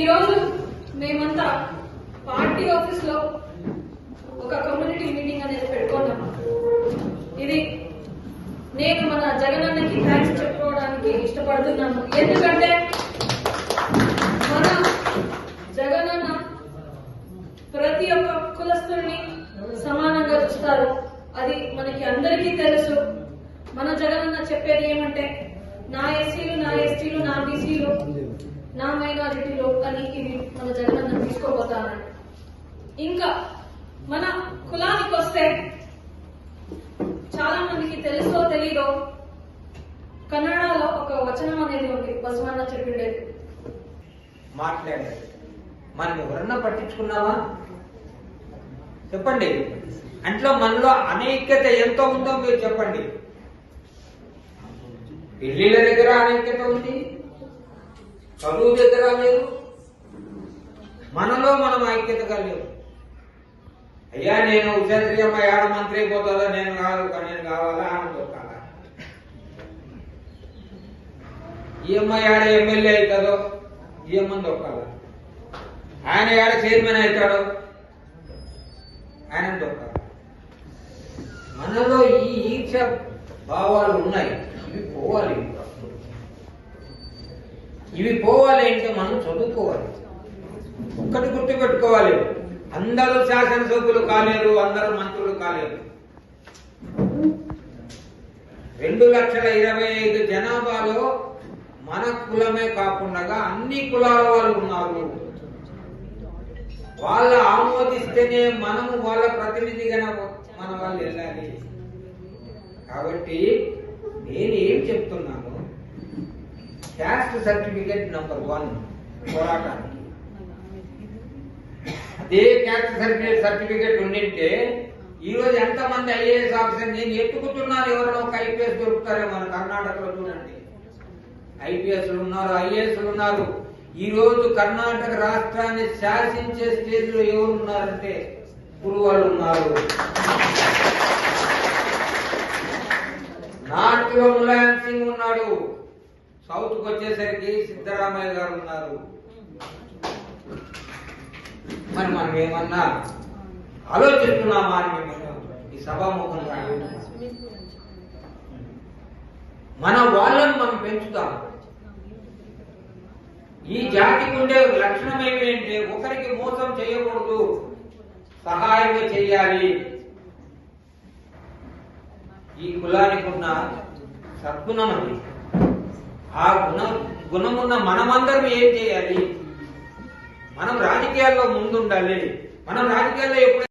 ఈరోజు మేమంతా పార్టీ ఆఫీస్లో ఒక కమ్యూనిటీ మీటింగ్ అనేది పెట్టుకున్నాము ఇది నేను మన జగనన్నకి థ్యాంక్స్ చెప్పుకోవడానికి ఇష్టపడుతున్నాను. ఎందుకంటే మన జగనన్న ప్రతి ఒక్క కులస్తుల్ని సమానంగా చూస్తారు. అది మనకి అందరికీ తెలుసు. మన జగనన్న చెప్పేది ఏమంటే నా ఎస్సీలు నా ఎస్టీలు నా బీసీలు నా మైనారిటీలు అని ఇది మన జగనన్న తీసుకోబోతానని ఇంకా మన కులానికి వస్తే చాలా మందికి తెలుసో తెలీదో కన్నడలో ఒక వచనం అనేది ఉంది. బసవన్న చెప్పిండేది. మాట్లాడేది మనం ఎవరన్నా పట్టించుకున్నావా? చెప్పండి. అంట్లో మనలో అనైక్యత ఎంత ఉందో మీరు చెప్పండి. పెళ్ళిళ్ళ దగ్గర అనైక్యత ఉంది. చదువు దగ్గర లేదు. మనలో మనం ఐక్యతగా లేవు. అయ్యా నేను ఉషాశ్రీయమ్మ ఏడ మంత్రి అయిపోతుందా నేను కాదు నేను కావాలా? ఆమె కాదా ఈ అమ్మాయి ఆడ ఎమ్మెల్యే అవుతుందో ఈ అమ్మని దొక్కాల ఆయన ఆడ చైర్మన్ అవుతాడు? ఆయన దొక్కాల మనలో ఈ ఈక్ష భావాలు ఉన్నాయి. ఇవి పోవాలి ఇవి పోవాలి అంటే మనం చదువుకోవాలి. ఒక్కటి గుర్తుపెట్టుకోవాలి. అందరూ శాసనసభ్యులు కాలేరు అందరూ మంత్రులు కాలేరు. రెండు లక్షల ఇరవై ఐదు జనాభాలో మన కులమే కాకుండా అన్ని కులాల వాళ్ళు ఉన్నారు. వాళ్ళ ఆమోదిస్తేనే మనము వాళ్ళ ప్రతినిధిగా మన వాళ్ళు వెళ్ళాలి. కాబట్టి నేను ఏం చెప్తున్నాను? క్యాస్ట్ సర్టిఫికేట్ నంబర్ వన్ పోరాటానికి. అదే క్యాస్ట్ సర్టిఫికేట్ సర్టిఫికేట్ ఉండింటే ఈ రోజు ఎంతమంది ఐఏఎస్ ఆఫీసర్ నేను ఎత్తుకుతున్నారు ఎవరైనా ఒక ఐపీఎస్ దొరుకుతారే మన కర్ణాటకలో చూడండి. ఐపీఎస్ ఉన్నారు ఐఏఎస్ ఉన్నారు. ఈ రోజు కర్ణాటక రాష్ట్రాన్ని శాసించే స్టేజ్లో ఎవరు ఉన్నారంటే గురువాళ్ళు ఉన్నారు. నార్త్లో ములాయం సింగ్ ఉన్నాడు. సౌత్కు వచ్చేసరికి సిద్ధరామయ్య గారు ఉన్నారు. మరి మనం ఏమన్నా ఆలోచిస్తున్నామా అని ఈ సభాముఖంగా? మన వాళ్ళని మనం పెంచుతాం. ఈ జాతికి ఉండే లక్షణం ఏమిటంటే ఒకరికి మోసం చేయకూడదు. సహాయమే చేయాలి. ఈ కులానికి ఉన్న సద్గుణం అది. ఆ గుణం గుణమున్న మనమందరం ఏం చేయాలి? మనం రాజకీయాల్లో ముందుండాలి. మనం రాజకీయాల్లో ఎప్పుడు